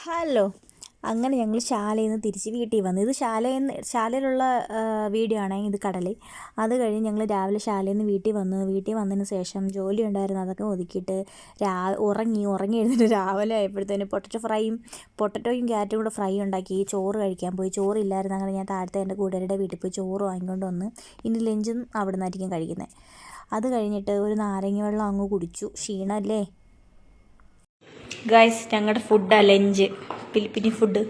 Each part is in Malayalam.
ഹലോ. അങ്ങനെ ഞങ്ങൾ ശാലയിൽ നിന്ന് തിരിച്ച് വീട്ടിൽ വന്നു. ഇത് ശാലയിൽ നിന്ന് ശാലയിലുള്ള വീഡിയോ ആണ് ഇത് കടലി അത് കഴിഞ്ഞ് ഞങ്ങൾ രാവിലെ ശാലയിൽ നിന്ന് വീട്ടിൽ വന്നു. വീട്ടിൽ വന്നതിന് ശേഷം ജോലി ഉണ്ടായിരുന്നു. അതൊക്കെ ഒതുക്കിയിട്ട് രാ ഉറങ്ങി ഉറങ്ങി എഴുന്നിട്ട് രാവിലെ ആയപ്പോഴത്തേന് പൊട്ടറ്റോ ഫ്രൈയും പൊട്ടറ്റോയും ക്യാരറ്റും കൂടെ ഫ്രൈ ഉണ്ടാക്കി ചോറ് കഴിക്കാൻ പോയി. ചോറില്ലായിരുന്നു അങ്ങനെ ഞാൻ താഴത്തെ എന്റെ കൂട്ടുകാരുടെ വീട്ടിൽ പോയി ചോറ് വാങ്ങിക്കൊണ്ട് വന്ന് ഇനി ലഞ്ചും അവിടെ നിന്നായിരിക്കും കഴിക്കുന്നത്. അത് കഴിഞ്ഞിട്ട് ഒരു നാരങ്ങ വെള്ളം അങ്ങ് കുടിച്ചു. ക്ഷീണമല്ലേ? ഗൈസ് ഞങ്ങളുടെ ഫുഡാ ലഞ്ച് പിലിപ്പിനി ഫുഡ്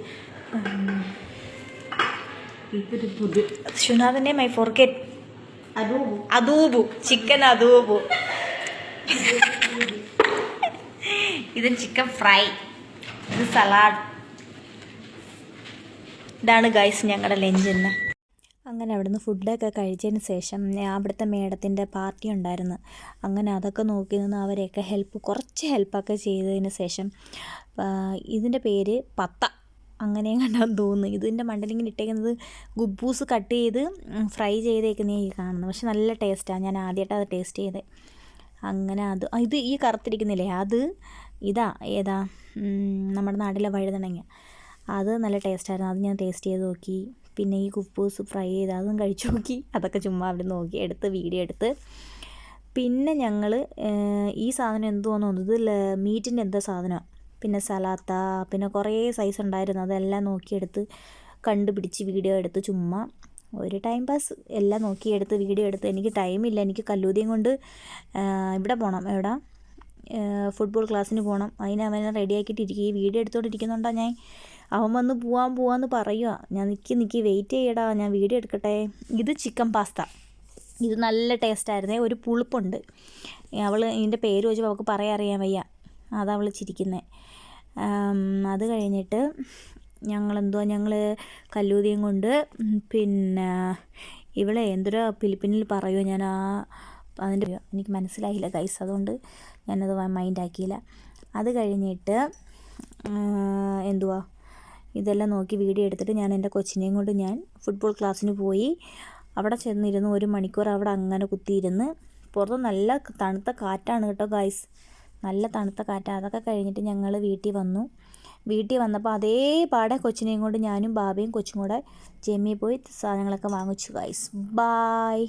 ഷുനാഥിന്റെ മൈ ഫോർഗെറ്റ് അതൂബു ചിക്കൻ അതൂബു ഇത് ചിക്കൻ ഫ്രൈ ഇത് സലാഡ് ഇതാണ് ഗൈസ് ഞങ്ങളുടെ ലഞ്ച് ഇന്ന്. അങ്ങനെ അവിടുന്ന് ഫുഡൊക്കെ കഴിച്ചതിന് ശേഷം അവിടുത്തെ മേഡത്തിന്റെ പാർട്ടി ഉണ്ടായിരുന്നു. അങ്ങനെ അതൊക്കെ നോക്കി നിന്ന് അവരെയൊക്കെ ഹെൽപ്പ് കുറച്ച് ഹെൽപ്പൊക്കെ ചെയ്തതിന് ശേഷം ഇതിന്റെ പേര് പത്ത. അങ്ങനെ കണ്ടാന്ന് തോന്നുന്നു. ഇതിന്റെ മണ്ടലിങ്ങനെ ഇട്ടേക്കുന്നത് ഗുബൂസ് കട്ട് ചെയ്ത് ഫ്രൈ ചെയ്തേക്കുന്നേ ഈ കാണുന്നത്. പക്ഷെ നല്ല ടേസ്റ്റാണ് ഞാൻ ആദ്യമായിട്ടാണ് അത് ടേസ്റ്റ് ചെയ്തത് അങ്ങനെ അത് ഇത് ഈ കറുത്തിരിക്കുന്നില്ലേ? അത് ഇതാ ഏതാ നമ്മുടെ നാട്ടിലെ വഴുതണങ്ങ അത് നല്ല ടേസ്റ്റായിരുന്നു അത് ഞാൻ ടേസ്റ്റ് ചെയ്ത് നോക്കി. പിന്നെ ഈ കുപ്പൂസ് ഫ്രൈ ചെയ്ത് അതും കഴിച്ചു നോക്കി. അതൊക്കെ ചുമ്മാ അവിടെ നോക്കി എടുത്ത് വീഡിയോ എടുത്ത്. പിന്നെ ഞങ്ങൾ ഈ സാധനം എന്തുവാന്ന് തോന്നുന്നത് മീറ്റിന്റെ എന്താ സാധനമാണ് പിന്നെ സലാത്ത പിന്നെ കുറേ സൈസ് ഉണ്ടായിരുന്നു. അതെല്ലാം നോക്കിയെടുത്ത് കണ്ടുപിടിച്ച് വീഡിയോ എടുത്ത് ചുമ്മാ. ഒരു ടൈം പാസ് എല്ലാം നോക്കിയെടുത്ത് വീഡിയോ എടുത്ത്. എനിക്ക് ടൈമില്ല എനിക്ക് കല്ലൂതിയും കൊണ്ട് ഇവിടെ പോകണം എവിടെ? ഫുട്ബോൾ ക്ലാസ്സിന് പോകണം അതിന് അവനെ റെഡിയാക്കിയിട്ടിരിക്കുക ഈ വീഡിയോ എടുത്തുകൊണ്ടിരിക്കുന്നുണ്ടോ ഞാൻ അവൻ വന്ന് പോവാൻ പോവാന്ന് പറയുക ഞാൻ നിൽക്കി നിൽക്കി വെയിറ്റ് ചെയ്യടാ. ഞാൻ വീഡിയോ എടുക്കട്ടെ. ഇത് ചിക്കൻ പാസ്ത ഇത് നല്ല ടേസ്റ്റായിരുന്നേ ഒരു പുളിപ്പുണ്ട്. അവൾ ഇതിന്റെ പേര് വെച്ച് അവൾക്ക് പറയാൻ അറിയാൻ വയ്യ. അതാ അവൾ ചിരിക്കുന്നത് അത് കഴിഞ്ഞിട്ട് ഞങ്ങളെന്തോ ഞങ്ങൾ കല്ലൂതിയും കൊണ്ട് പിന്നെ ഇവളെ എന്തൊരു ഫിലിപ്പിനിൽ പറയുമോ ഞാൻ ആ അതിന്റെ എനിക്ക് മനസ്സിലായില്ല ഗൈസ് അതുകൊണ്ട് ഞാനത് മൈൻഡാക്കിയില്ല അത് കഴിഞ്ഞിട്ട് എന്തുവാ? ഇതെല്ലാം നോക്കി വീഡിയോ എടുത്തിട്ട് ഞാൻ എന്റെ കൊച്ചിനെയും കൊണ്ട് ഞാൻ ഫുട്ബോൾ ക്ലാസ്സിന് പോയി. അവിടെ ചെന്നിരുന്ന് ഒരു മണിക്കൂർ അവിടെ അങ്ങനെ കുത്തിയിരുന്ന്. പുറത്ത് നല്ല തണുത്ത കാറ്റാണ് കേട്ടോ ഗൈസ് നല്ല തണുത്ത കാറ്റ്. അതൊക്കെ കഴിഞ്ഞിട്ട് ഞങ്ങൾ വീട്ടിൽ വന്നു. വീട്ടിൽ വന്നപ്പോൾ അതേ പാടെ കൊച്ചിനെയും കൊണ്ട് ഞാനും ബാബയും കൊച്ചും കൂടെ ജെമ്മി പോയി സാധനങ്ങളൊക്കെ വാങ്ങിച്ചു ഗൈസ് ബായ്